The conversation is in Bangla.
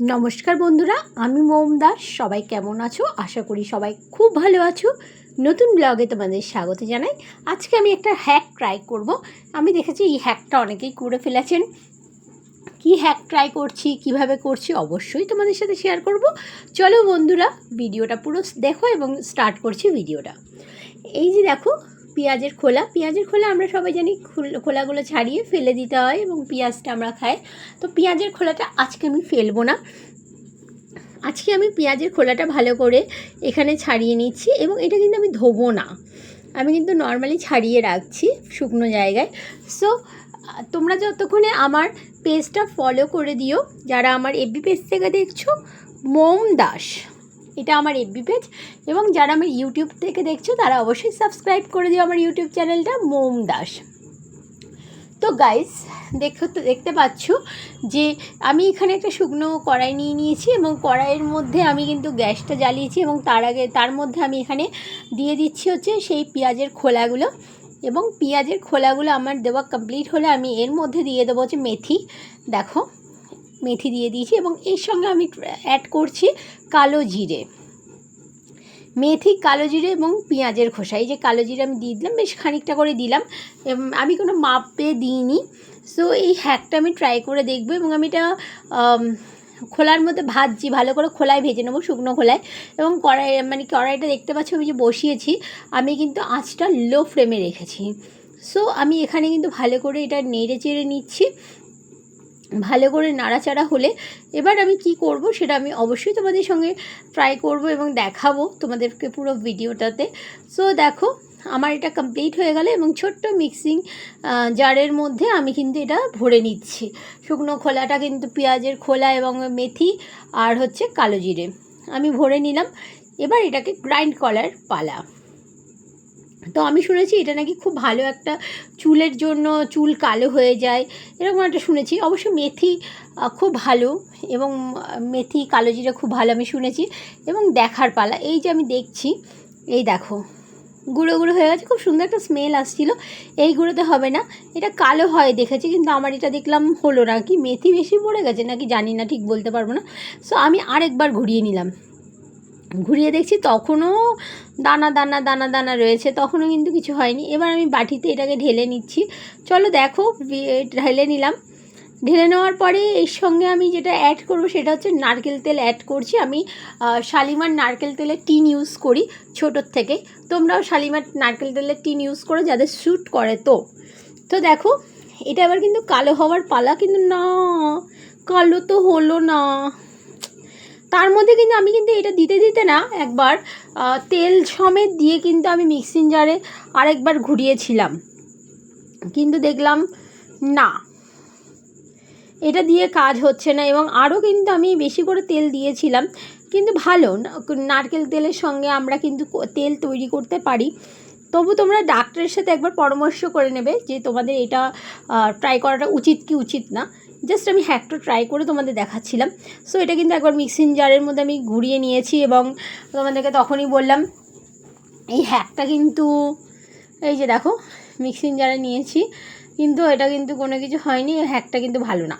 নমস্কার বন্ধুরা, আমি মোম দাস। সবাই কেমন আছো? আশা করি সবাই খুব ভালো আছো। নতুন ব্লগে তোমাদের স্বাগত জানাই। আজকে আমি একটা হ্যাক ট্রাই করব। আমি দেখেছি এই হ্যাকটা অনেকেই করে ফেলেছেন। কি হ্যাক ট্রাই করছি, কীভাবে করছি, অবশ্যই তোমাদের সাথে শেয়ার করব। চলো বন্ধুরা ভিডিওটা পুরো দেখো এবং স্টার্ট করছি ভিডিওটা এই যে দেখো পেঁয়াজের খোলা। পেঁয়াজের খোলা আমরা সবাই জানি খোল- খোলাগুলো ছাড়িয়ে ফেলে দিতে হয় এবং পেঁয়াজটা আমরা খাই। তো পেঁয়াজের খোলাটা আজকে আমি ফেলব না। আজকে আমি পেঁয়াজের খোলাটা ভালো করে এখানে ছাড়িয়ে নিচ্ছি এবং এটা কিন্তু আমি ধোবো না। আমি কিন্তু নর্মালি ছাড়িয়ে রাখছি শুকনো জায়গায়। সো তোমরা যতক্ষণে আমার পেজটা ফলো করে দিও, যারা আমার এফবি পেজ থেকে দেখছ, মোম দাস। এটা আমার এফবি পেজ এবং যারা আমার ইউটিউব থেকে দেখছ, তারা অবশ্যই সাবস্ক্রাইব করে দিও আমার ইউটিউব চ্যানেলটা মোম দাস। তো গাইস দেখো তো, দেখতে পাচ্ছ যে আমি এখানে একটা শুকনো কড়াই নিয়ে নিয়েছি এবং কড়াইয়ের মধ্যে আমি কিন্তু গ্যাসটা জ্বালিয়েছি এবং তার আগে, তার মধ্যে আমি এখানে দিয়ে দিচ্ছি হচ্ছে সেই পেঁয়াজের খোলাগুলো এবং পেঁয়াজের খোলাগুলো আমার দেওয়া কমপ্লিট হলে আমি এর মধ্যে দিয়ে দেবো হচ্ছে মেথি। দেখো, মেথি দিয়ে দিয়েছি এবং এর সঙ্গে আমি অ্যাড করছি কালো জিরে। মেথি, কালো জিরে এবং পেঁয়াজের খোসা। এই যে কালো জিরে আমি দিয়ে দিলাম, বেশ খানিকটা করে দিলাম। আমি কোনো মাপে দিইনি। সো এই হ্যাকটা আমি ট্রাই করে দেখব এবং আমি এটা খোলার মধ্যে ভাজছি। ভালো করে খোলায় ভেজে নেব, শুকনো খোলায়। এবং কড়াই মানে কড়াইটা দেখতে পাচ্ছি, আমি যে বসিয়েছি, আমি কিন্তু আঁচটা লো ফ্লেমে রেখেছি। সো আমি এখানে কিন্তু ভালো করে এটা নেড়ে চেড়ে নিচ্ছি। ভালো করে নাড়াচাড়া হলে এবার আমি কি করব সেটা আমি অবশ্যই তোমাদের সঙ্গে ট্রাই করব এবং দেখাবো তোমাদেরকে পুরো ভিডিওটাতে। সো দেখো, আমার এটা কমপ্লিট হয়ে গেল এবং ছোট্ট মিক্সিং জারের মধ্যে আমি কিন্তু এটা ভরে নিচ্ছি। শুকনো খোলাটা কিন্তু পেঁয়াজের খোলা এবং মেথি আর হচ্ছে কালো জিরে। আমি ভরে নিলাম। এবার এটাকে গ্রাইন্ড করার পালা। তো আমি শুনেছি এটা নাকি খুব ভালো একটা চুলের জন্য চুল কালো হয়ে যায়, এরকম একটা শুনেছি। অবশ্য মেথি খুব ভালো এবং মেথি কালো জিরে খুব ভালো আমি শুনেছি এবং দেখার পালা। এই যে আমি দেখছি, এই দেখো, গুঁড়ো গুঁড়ো হয়ে গেছে, খুব সুন্দর একটা স্মেল আসছিল। এই গুঁড়োতে হবে না, এটা কালো হয় দেখেছি কিন্তু আমার এটা দেখলাম হলো না। কি মেথি বেশি পড়ে গেছে নাকি জানি না, ঠিক বলতে পারব না। সো আমি আরেকবার ঘুরিয়ে নিলাম। ঘুরিয়ে দেখছি, তখনও দানা দানা দানা দানা রয়েছে। তখনও কিন্তু কিছু হয়নি। এবার আমি বাটিতে এটাকে ঢেলে নিচ্ছি। চলো দেখো ঢেলে নিলাম। ঢেলে নেওয়ার পরে এর সঙ্গে আমি যেটা অ্যাড করব সেটা হচ্ছে নারকেল তেল অ্যাড করছি। আমি শালিমার নারকেল তেলের টিন ইউজ করি ছোটোর থেকে। তোমরাও শালিমার নারকেল তেলের টিন ইউজ করো, যাদের স্যুট করে তো। তো দেখো, এটা এবার কিন্তু কালো হওয়ার পালা, কিন্তু না, কালো তো হলো না। তার মধ্যে কিন্তু আমি কিন্তু এটা দিতে দিতে না, একবার তেল সমেত দিয়ে কিন্তু আমি মিক্সিং জারে আরেকবার ঘুরিয়েছিলাম। কিন্তু দেখলাম না। এটা দিয়ে কাজ হচ্ছে না এবং আরও কিন্তু আমি বেশি করে তেল দিয়েছিলাম। কিন্তু ভালো নারকেল তেলের সঙ্গে আমরা কিন্তু তেল তৈরি করতে পারি। তবু তোমরা ডাক্তারের সাথে একবার পরামর্শ করে নেবে যে তোমাদের এটা ট্রাই করাটা উচিত কি উচিত না। জাস্ট আমি হ্যাকটা ট্রাই করে তোমাদের দেখাচ্ছিলাম। সো এটা কিন্তু একবার মিক্সিং জারের মধ্যে আমি ঘুরিয়ে নিয়েছি এবং তোমাদেরকে তখনই বললাম, এই হ্যাকটা কিন্তু, এই যে দেখো মিক্সিং জারে নিয়েছি। কিন্তু এটা কিন্তু কোনো কিছু হয়নি হ্যাকটা কিন্তু ভালো না।